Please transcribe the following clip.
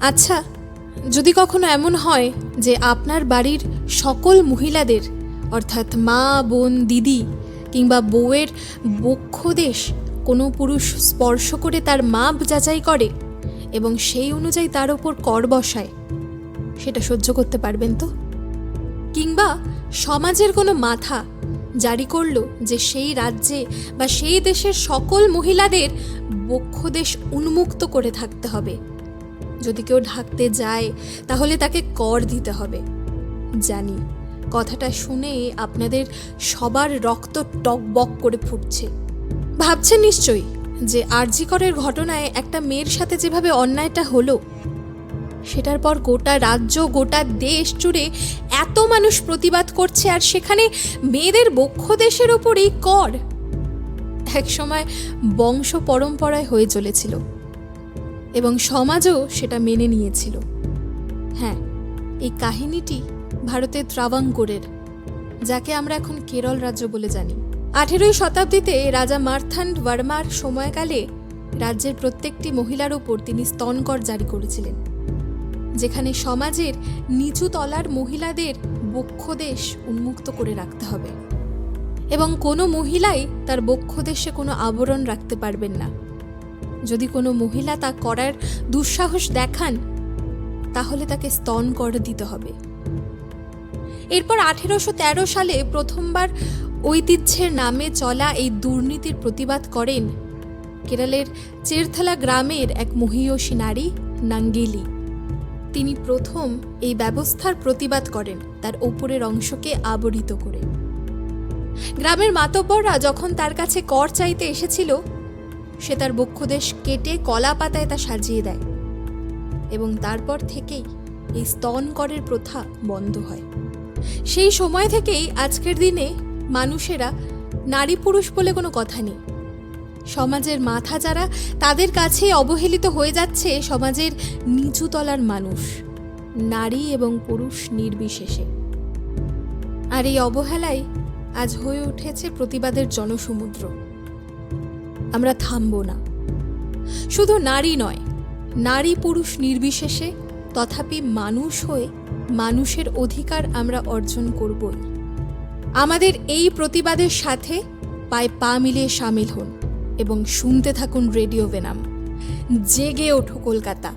আচ্ছা যদি কখনো এমন হয় যে আপনার বাড়ির সকল মহিলাদের, অর্থাৎ মা, বোন, দিদি কিংবা বউয়ের বক্ষদেশ কোনো পুরুষ স্পর্শ করে তার মাপ যাচাই করে এবং সেই অনুযায়ী তার ওপর কর বসায়, সেটা সহ্য করতে পারবেন তো? কিংবা সমাজের কোনো মাথা জারি করল যে সেই রাজ্যে বা সেই দেশের সকল মহিলাদের বক্ষদেশ উন্মুক্ত করে থাকতে হবে। যদি কেউ ঢাকতে যায়, তাহলে তাকে কর দিতে হবে। জানি, কথাটা শুনে আপনাদের সবার রক্ত টকবক করে ফুটছে। ভাবছেন নিশ্চয়ই যে আরজিকরের ঘটনায় একটা মেয়ের সাথে যেভাবে অন্যায়টা হলো, সেটার পর গোটা রাজ্য, গোটা দেশ জুড়ে এত মানুষ প্রতিবাদ করছে আর সেখানে মেয়েদের বক্ষ দেশের ওপরেই কর। একসময় বংশ পরম্পরায় হয়ে চলেছিল। এবং সমাজও সেটা মেনে নিয়েছিল। হ্যাঁ এই কাহিনীটি ভারতের ত্রাবাঙ্কুরের, যাকে আমরা এখন কেরল রাজ্য বলে জানি। আঠেরোই শতাব্দীতে রাজা মার্থান্ড ভার্মার সময়কালে রাজ্যের প্রত্যেকটি মহিলার উপর তিনি স্তনকর জারি করেছিলেন, যেখানে সমাজের নিচু তলার মহিলাদের বক্ষদেশ উন্মুক্ত করে রাখতে হবে। এবং কোনো মহিলাই তার বক্ষদেশে কোনো আবরণ রাখতে পারবেন না। যদি কোনো মহিলা তা করার দুঃসাহস দেখান, তাহলে তাকে স্তন কর দিতে হবে। এরপর আঠেরোশো তেরো সালে প্রথমবার ঐতিহ্যের নামে চলা এই দুর্নীতির প্রতিবাদ করেন কেরালের চেরথালা গ্রামের এক মহিয়সী নারী, নাঙ্গেলি। তিনি প্রথম এই ব্যবস্থার প্রতিবাদ করেন, তার ওপরের অংশকে আবরিত করে। গ্রামের মাতব্বররা যখন তার কাছে কর চাইতে এসেছিল সে তার বক্ষদেশ কেটে কলা পাতায় তা সাজিয়ে দেয় এবং তারপর থেকেই এই স্তন করের প্রথা বন্ধ হয়। সেই সময় থেকেই আজকের দিনে মানুষেরা নারী পুরুষ বলে কোনো কথা নেই। সমাজের মাথা যারা তাদের কাছে অবহেলিত হয়ে যাচ্ছে সমাজের নিচু তলার মানুষ, নারী এবং পুরুষ নির্বিশেষে। আর এই অবহেলাই আজ হয়ে উঠেছে প্রতিবাদের জনসমুদ্র। আমরা থামব না। শুধু নারী নয়, নারী পুরুষ নির্বিশেষে তথাপি মানুষ হয়ে মানুষের অধিকার আমরা অর্জন করবই। আমাদের এই প্রতিবাদের সাথে পায়ে পা মিলিয়ে সামিল হন এবং শুনতে থাকুন রেডিও বেনাম। জেগে ওঠো কলকাতা।